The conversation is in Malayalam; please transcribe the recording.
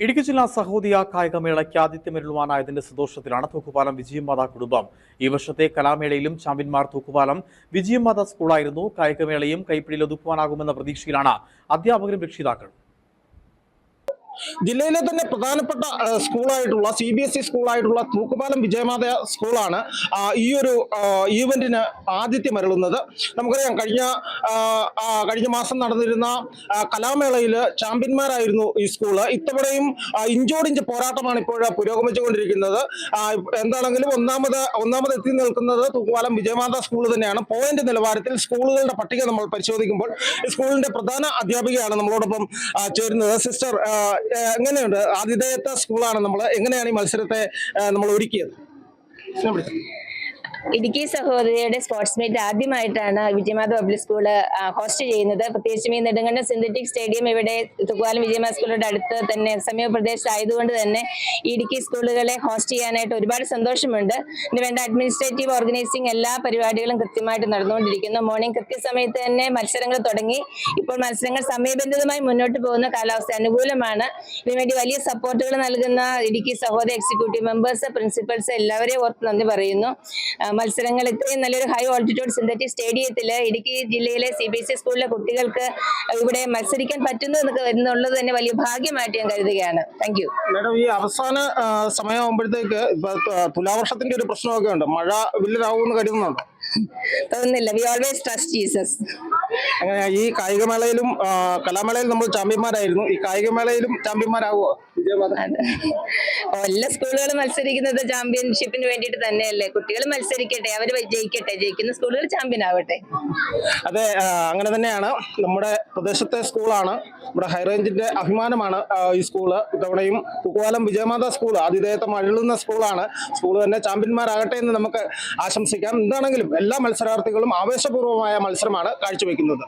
ഇടുക്കി ജില്ലാ സഹോദയ കായികമേളയ്ക്ക് ആതിഥ്യമരുളുവാനായതിന്റെ സന്തോഷത്തിലാണ് തൂക്കുപാലം വിജയമാത കുടുംബം. ഈ വർഷത്തെ കലാമേളയിലും ചാമ്പ്യന്മാർ തൂക്കുപാലം വിജയമാത സ്കൂളായിരുന്നു. കായികമേളയും കൈപ്പിടിയിൽ ഒതുക്കുവാനാകുമെന്ന പ്രതീക്ഷയിലാണ് അധ്യാപകരും രക്ഷിതാക്കളും. ജില്ലയിലെ തന്നെ പ്രധാനപ്പെട്ട സ്കൂളായിട്ടുള്ള സി ബി എസ് ഇ സ്കൂളായിട്ടുള്ള തൂക്കുപാലം വിജയമാത സ്കൂളാണ് ഈ ഒരു ഈവന്റിന് ആതിഥ്യം അരുളുന്നത്. നമുക്കറിയാം കഴിഞ്ഞ കഴിഞ്ഞ മാസം നടന്നിരുന്ന കലാമേളയിൽ ചാമ്പ്യന്മാരായിരുന്നു ഈ സ്കൂൾ. ഇത്തവണയും ഇഞ്ചോടിഞ്ച് പോരാട്ടമാണ് ഇപ്പോൾ പുരോഗമിച്ചുകൊണ്ടിരിക്കുന്നത്. കൊണ്ടിരിക്കുന്നത് എന്താണെങ്കിലും ഒന്നാമത് ഒന്നാമത് എത്തി നിൽക്കുന്നത് തൂക്കുപാലം വിജയമാത സ്കൂൾ തന്നെയാണ്. പോയിന്റ് നിലവാരത്തിൽ സ്കൂളുകളുടെ പട്ടിക നമ്മൾ പരിശോധിക്കുമ്പോൾ സ്കൂളിന്റെ പ്രധാന അധ്യാപികയാണ് നമ്മളോടൊപ്പം ചേരുന്നത്. സിസ്റ്റർ എങ്ങനെയുണ്ട്? ആതിഥേയത്വ സ്കൂളാണ് നമ്മൾ എങ്ങനെയാണ് ഈ മത്സരത്തെ നമ്മൾ ഒരുക്കിയത് ഇടുക്കി സഹോദരിയുടെ സ്പോർട്സ് മീറ്റ് ആദ്യമായിട്ടാണ് വിജയമാത പബ്ലിക് സ്കൂൾ ഹോസ്റ്റ് ചെയ്യുന്നത്. പ്രത്യേകിച്ചും ഈ നെടുങ്കണ്ടം സിന്തറ്റിക് സ്റ്റേഡിയം ഇവിടെ തുക്കുവാലം വിജയമാത സ്കൂളിന്റെ അടുത്ത് തന്നെ സമീപ പ്രദേശമായതുകൊണ്ട് തന്നെ ഇടുക്കി സ്കൂളുകളെ ഹോസ്റ്റ് ചെയ്യാനായിട്ട് ഒരുപാട് സന്തോഷമുണ്ട്. ഇതിന് വേണ്ട അഡ്മിനിസ്ട്രേറ്റീവ് ഓർഗനൈസിംഗ് എല്ലാ പരിപാടികളും കൃത്യമായിട്ട് നടന്നുകൊണ്ടിരിക്കുന്നു. മോർണിംഗ് കൃത്യസമയത്ത് തന്നെ മത്സരങ്ങൾ തുടങ്ങി. ഇപ്പോൾ മത്സരങ്ങൾ സമയബന്ധിതമായി മുന്നോട്ട് പോകുന്ന കാലാവസ്ഥ അനുകൂലമാണ്. ഇതിനുവേണ്ടി വലിയ സപ്പോർട്ടുകൾ നൽകുന്ന ഇടുക്കി സഹോദര എക്സിക്യൂട്ടീവ് മെമ്പേഴ്സ് പ്രിൻസിപ്പൽസ് എല്ലാവരെയും ഓർത്ത് നന്ദി പറയുന്നു. മത്സരങ്ങൾ ഇത്രയും നല്ലൊരു ഹൈ ഓൾട്ടിറ്റ്യൂഡ് സിന്തറ്റിക് സ്റ്റേഡിയത്തിൽ ഇടുക്കി ജില്ലയിലെ സി ബി എസ് ഇ സ്കൂളിലെ കുട്ടികൾക്ക് ഇവിടെ മത്സരിക്കാൻ പറ്റുന്നു എന്നൊക്കെ എന്നുള്ളത് തന്നെ വലിയ ഭാഗ്യമായിട്ട് ഞാൻ കരുതുകയാണ്. താങ്ക് യു മാഡം ഈ അവസാന സമയമാകുമ്പോഴത്തേക്ക് തുലാവർഷത്തിന്റെ ഒരു പ്രശ്നമൊക്കെ ഉണ്ട്. മഴ വില്ലരാകുമെന്ന് കരുതുന്നുണ്ടോ? തോന്നുന്നില്ല. വി ഓൾവേസ് ട്രസ്റ്റ് ജീസസ് അങ്ങനെ ഈ കായികമേളയിലും കലാമേളയിലും നമ്മൾ ചാമ്പ്യന്മാരായിരുന്നു. ഈ കായികമേളയിലും അതെ. എല്ലാ സ്കൂളുകളും മത്സരിക്കുന്നത് ചാമ്പ്യൻഷിപ്പിന് വേണ്ടിയിട്ട് തന്നെയല്ലേ? കുട്ടികൾ മത്സരിക്കട്ടെ അവർ ജയിക്കട്ടെ ജയിക്കുന്ന സ്കൂളുകൾ ചാമ്പ്യൻ ആവട്ടെ. അതെ അങ്ങനെ തന്നെയാണ് നമ്മുടെ പ്രദേശത്തെ സ്കൂളാണ്. നമ്മുടെ ഹൈറേഞ്ചിന്റെ അഭിമാനമാണ് ഈ സ്കൂൾ. ഇത്തവണയും കുക്കുവാലം വിജയമാത സ്കൂൾ ആതിഥേയത്വം അഴുകുന്ന സ്കൂളാണ്. സ്കൂൾ തന്നെ ചാമ്പ്യന്മാരാകട്ടെ എന്ന് നമുക്ക് ആശംസിക്കാം. എന്താണെങ്കിലും എല്ലാ മത്സരാർത്ഥികളും ആവേശപൂർവമായ മത്സരമാണ് കാഴ്ചവെക്കുന്നത്. ചെയ്യുന്നത്